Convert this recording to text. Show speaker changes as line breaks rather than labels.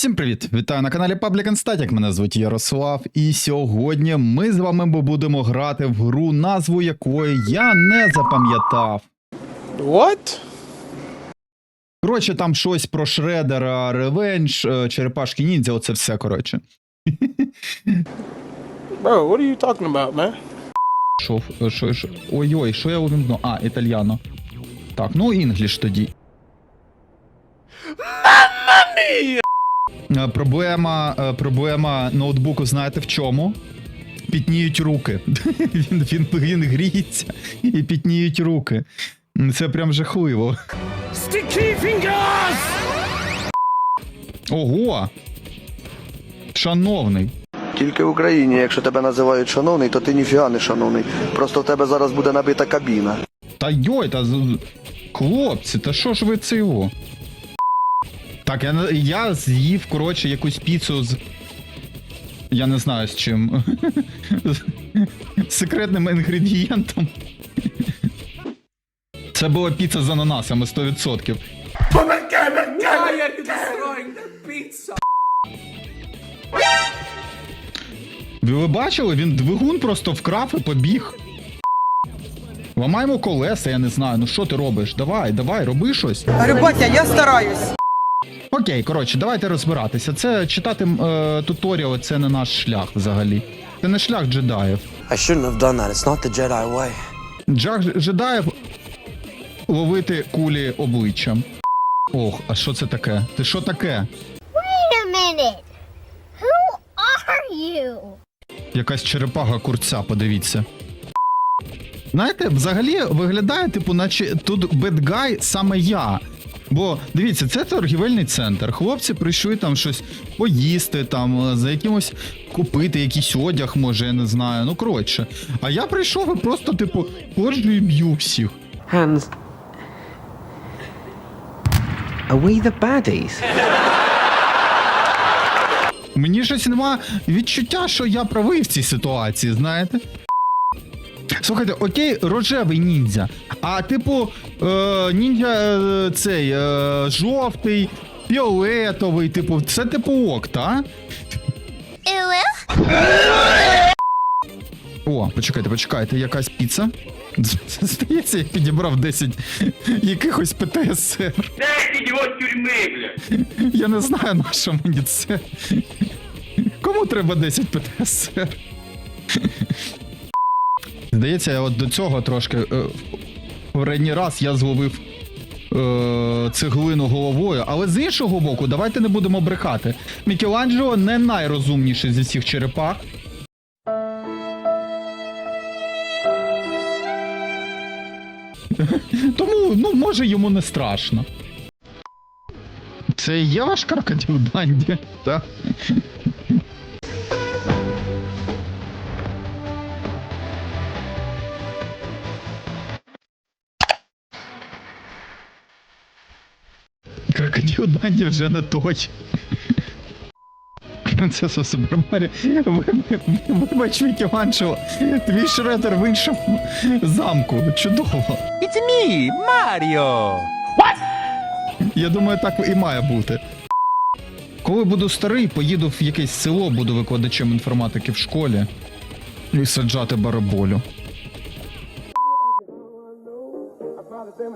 Всім привіт! Вітаю на каналі Public and Static, Мене звуть Ярослав, і сьогодні ми з вами будемо грати в гру, назву якої я не запам'ятав.
What?
Коротше, там щось про Шредера, Ревенж, Черепашки Ніндзя, оце все коротше.
Bro, what are you talking about, man?
Е, що, що? Ой-ой, що я увімкну? А, італьяно. Так, ну інгліш тоді. Е, Проблема, е, проблема ноутбуку, знаєте в чому? Пітніють руки. Він, він, він гріється і пітніють руки. Це прям жахливо. Ого! Шановний.
Тільки в Україні, якщо тебе називають шановний, то ти ніфіга не шановний. Просто в тебе зараз буде набита кабіна.
Та йой, та хлопці, та що ж ви це його? Так, я, я з'їв, коротше, якусь піцу з. Я не знаю з чим. з секретним інгредієнтом. Це була піца з ананасами 100%. Ви бачили? Він двигун просто вкрав і побіг. Ламаємо колеса, я не знаю. Ну що ти робиш? Давай, давай, роби щось.
Рибатя, я стараюсь.
Окей, коротше, давайте розбиратися. Це читати е, туторіали, це не наш шлях взагалі. Це не шлях джедаїв.
I shouldn't have done that. It's not the Jedi way.
Джах джедаїв ловити кулі обличчям. Ох, а що це таке? Ти що таке?
Wait a minute. Who are you?
Якась черепаха курця, подивіться. Знаєте, взагалі виглядає, типу, наче тут бедгай саме я. Бо дивіться, це торгівельний центр. Хлопці прийшли там щось поїсти, там е, за якимось купити якийсь одяг, може, я не знаю. Ну коротше. А я прийшов і просто, типу, ходжу і б'ю всіх.
Hands. Are we the baddies?
Мені щось нема відчуття, що я правий в цій ситуації, знаєте? Слухайте, окей, рожевий ніндзя. А типу, е, ніндзя е, цей е, жовтий, фіолетовий, типу, це типу ок, та? О, почекайте, почекайте, якась піца. Здається, я підібрав 10 якихось ПТСР.
Дайте його з тюрми, блядь!
Я не знаю, на що мені це. Кому треба 10 ПТСР? Здається, от до цього трошки. Е, попередній раз я зловив е, цеглину головою, але з іншого боку, давайте не будемо брехати. Мікеланджело не найрозумніший зі всіх черепах. Тому, ну, може, йому не страшно. Це є ваш крокодил Данді? Так. Крокодил Данді вже не той. Принцеса Супер Маріо. Ви- ви- Вибач, Мікеланджело. Твій шредер в іншому замку. Чудово.
It's me, Mario!
Я думаю, так і має бути. Коли буду старий, поїду в якесь село, буду викладачем інформатики в школі і саджати бараболю.